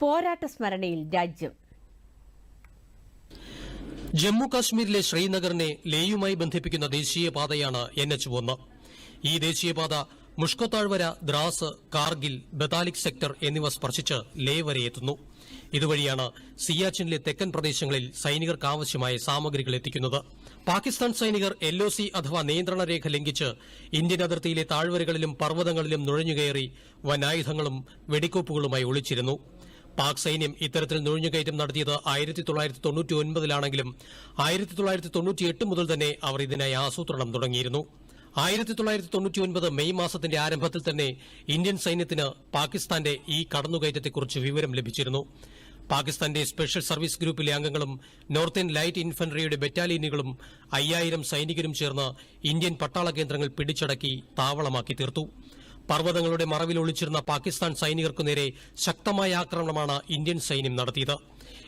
പോരാട്ട സ്മരണയിൽ രാജ്യം. ജമ്മു കാശ്മീരിലെ ശ്രീനഗറിനെ ലേയുമായി ബന്ധിപ്പിക്കുന്ന ദേശീയപാതയാണ് എൻ എച്ച് ഒന്ന് ഈ ദേശീയപാത മുഷ്കത്താഴ്വര ദ്രാസ് കാർഗിൽ ബതാലിക് സെക്ടർ എന്നിവ സ്പർശിച്ച് ലേ വരെ എത്തുന്നു. ഇതുവഴിയാണ് സിയാച്ചിനിലെ തെക്കൻ പ്രദേശങ്ങളിൽ സൈനികർക്ക് ആവശ്യമായ സാമഗ്രികൾ എത്തിക്കുന്നത്. പാകിസ്ഥാൻ സൈനികർ എൽ ഒ സി അഥവാ നിയന്ത്രണ രേഖ ലംഘിച്ച് ഇന്ത്യൻ അതിർത്തിയിലെ താഴ്വരകളിലും പർവതങ്ങളിലും നുഴഞ്ഞുകയറി വനായുധങ്ങളും വെടിക്കോപ്പുകളുമായി ഒളിച്ചിരുന്നു. പാക് സൈന്യം ഇത്തരത്തിൽ നുഴഞ്ഞുകയറ്റം നടത്തിയത് ആയിരത്തി തൊള്ളായിരത്തി തൊണ്ണൂറ്റി ഒൻപതിലാണെങ്കിലും ആയിരത്തി തൊള്ളായിരത്തി തൊണ്ണൂറ്റിയെട്ട് മുതൽ തന്നെ അവർ ഇതിനായി ആസൂത്രണം തുടങ്ങിയിരുന്നു. ആയിരത്തി തൊള്ളായിരത്തി തൊണ്ണൂറ്റി ഒൻപത് മെയ് മാസത്തിന്റെ ആരംഭത്തിൽ തന്നെ ഇന്ത്യൻ സൈന്യത്തിന് പാകിസ്ഥാന്റെ ഈ കടന്നുകയറ്റത്തെക്കുറിച്ച് വിവരം ലഭിച്ചിരുന്നു. പാകിസ്ഥാന്റെ സ്പെഷ്യൽ സർവീസ് ഗ്രൂപ്പിലെ അംഗങ്ങളും നോർത്തേൺ ലൈറ്റ് ഇൻഫൻട്രിയുടെ ബറ്റാലിയനുകളും അയ്യായിരം സൈനികരും ചേർന്ന് ഇന്ത്യൻ പട്ടാള കേന്ദ്രങ്ങൾ പിടിച്ചടക്കി താവളമാക്കി തീർത്തു. പർവതങ്ങളുടെ മറവിൽ ഒളിച്ചിരുന്ന പാകിസ്ഥാൻ സൈനികർക്കു നേരെ ശക്തമായ ആക്രമണമാണ് ഇന്ത്യൻ സൈന്യം നടത്തിയത്.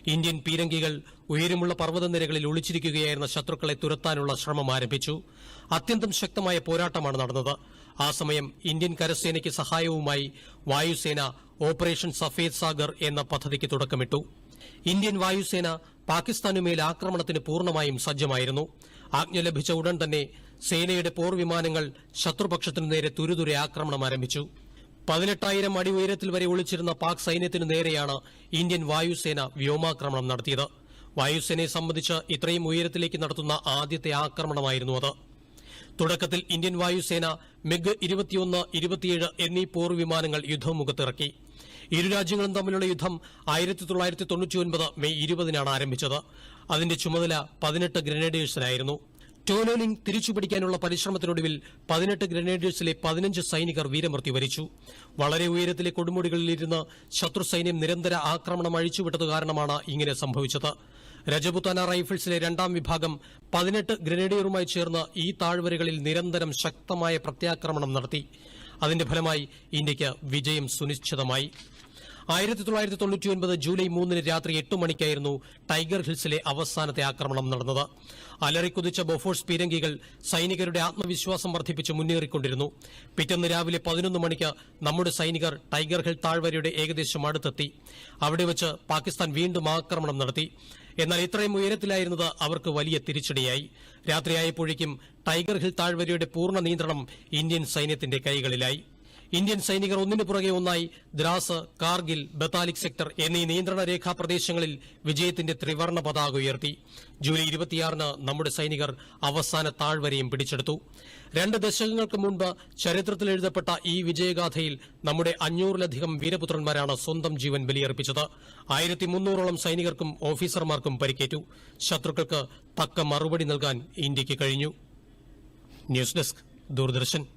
ഇന്ത്യൻ പീരങ്കികൾ ഉയരമുള്ള പർവതനിരകളിൽ ഒളിച്ചിരിക്കുകയായിരുന്ന ശത്രുക്കളെ തുരത്താനുള്ള ശ്രമം ആരംഭിച്ചു. അത്യന്തം ശക്തമായ പോരാട്ടമാണ് നടന്നത്. ആ സമയം ഇന്ത്യൻ കരസേനയ്ക്ക് സഹായവുമായി വായുസേന ഓപ്പറേഷൻ സഫേദ് സാഗർ എന്ന പദ്ധതിക്ക് തുടക്കമിട്ടു. ഇന്ത്യൻ വായുസേന പാകിസ്ഥാനുമേൽ ആക്രമണത്തിന് പൂർണമായും സജ്ജമായിരുന്നു. ആജ്ഞ ലഭിച്ച ഉടൻ തന്നെ സേനയുടെ പോർവിമാനങ്ങൾ ശത്രുപക്ഷത്തിനു നേരെ തുരുതുരെ ആക്രമണം ആരംഭിച്ചു. പതിനെട്ടായിരം അടി ഉയരത്തിൽ വരെ ഒളിച്ചിരുന്ന പാക് സൈന്യത്തിനു നേരെയാണ് ഇന്ത്യൻ വായുസേന വ്യോമാക്രമണം നടത്തിയത്. വായുസേനയെ സംബന്ധിച്ച് ഇത്രയും ഉയരത്തിലേക്ക് നടത്തുന്ന ആദ്യത്തെ ആക്രമണമായിരുന്നു അത്. തുടക്കത്തിൽ ഇന്ത്യൻ വായുസേന മിഗ് ഇരുപത്തിയൊന്ന് ഇരുപത്തിയേഴ് എന്നീ പോർവിമാനങ്ങൾ യുദ്ധമുഖത്തിറക്കി. ഇരു രാജ്യങ്ങളും തമ്മിലുള്ള യുദ്ധം ആയിരത്തി തൊള്ളായിരത്തി തൊണ്ണൂറ്റിയൊൻപത് മെയ് ഇരുപതിനാണ് ആരംഭിച്ചത്. അതിന്റെ ചുമതല പതിനെട്ട് ഗ്രനേഡേഴ്സിനായിരുന്നു. ടോലോലിംഗ് തിരിച്ചുപിടിക്കാനുള്ള പരിശ്രമത്തിനൊടുവിൽ പതിനെട്ട് ഗ്രനേഡേഴ്സിലെ പതിനഞ്ച് സൈനികർ വീരമൃത്യു വരിച്ചു. വളരെ ഉയരത്തിലെ കൊടുമുടികളിലിരുന്ന് ശത്രു സൈന്യം നിരന്തര ആക്രമണം അഴിച്ചുവിട്ടത് കാരണമാണ് ഇങ്ങനെ സംഭവിച്ചത്. രജപുത്താന റൈഫിൾസിലെ രണ്ടാം വിഭാഗം പതിനെട്ട് ഗ്രനേഡിയറുമായി ചേർന്ന് ഈ താഴ്വരകളിൽ നിരന്തരം ശക്തമായ പ്രത്യാക്രമണം നടത്തി. അതിന്റെ ഫലമായി ഇന്ത്യയ്ക്ക് വിജയം സുനിശ്ചിതമായി. ആയിരത്തി തൊള്ളായിരത്തി തൊണ്ണൂറ്റിയൊൻപത് ജൂലൈ മൂന്നിന് രാത്രി എട്ട് മണിക്കായിരുന്നു ടൈഗർ ഹിൽസിലെ അവസാനത്തെ ആക്രമണം നടന്നത്. അലറിക്കുതിച്ച ബൊഫോഴ്സ് പീരങ്കികൾ സൈനികരുടെ ആത്മവിശ്വാസം വർദ്ധിപ്പിച്ച് മുന്നേറിക്കൊണ്ടിരുന്നു. പിറ്റേന്ന് രാവിലെ പതിനൊന്ന് മണിക്ക് നമ്മുടെ സൈനികർ ടൈഗർ ഹിൽ താഴ്വരയുടെ ഏകദേശം അടുത്തെത്തി. അവിടെ വെച്ച് പാകിസ്ഥാൻ വീണ്ടും ആക്രമണം നടത്തി. എന്നാൽ ഇത്രയും ഉയരത്തിലായിരുന്നത് അവർക്ക് വലിയ തിരിച്ചടിയായി. രാത്രിയായപ്പോഴേക്കും ടൈഗർ ഹിൽ താഴ്വരയുടെ പൂർണ നിയന്ത്രണം ഇന്ത്യൻ സൈന്യത്തിന്റെ കൈകളിലായി. ഇന്ത്യൻ സൈനികർ ഒന്നിനു പുറകെ ഒന്നായി ദ്രാസ് കാർഗിൽ ബത്താലിക് സെക്ടർ എന്നീ നിയന്ത്രണ രേഖാ പ്രദേശങ്ങളിൽ വിജയത്തിന്റെ ത്രിവർണ പതാക ഉയർത്തി. ജൂലൈ ഇരുപത്തിയാറിന് നമ്മുടെ സൈനികർ അവസാന താഴ്വരയും പിടിച്ചെടുത്തു. രണ്ട് ദശകങ്ങൾക്ക് മുൻപ് ചരിത്രത്തിൽ എഴുതപ്പെട്ട ഈ വിജയഗാഥയിൽ നമ്മുടെ അഞ്ഞൂറിലധികം വീരപുത്രന്മാരാണ് സ്വന്തം ജീവൻ ബലിയർപ്പിച്ചത്. ആയിരത്തി മുന്നൂറോളം സൈനികർക്കും ഓഫീസർമാർക്കും പരിക്കേറ്റു. ശത്രുക്കൾക്ക് തക്ക മറുപടി നൽകാൻ ഇന്ത്യയ്ക്ക് കഴിഞ്ഞു. News desk Doordarshan.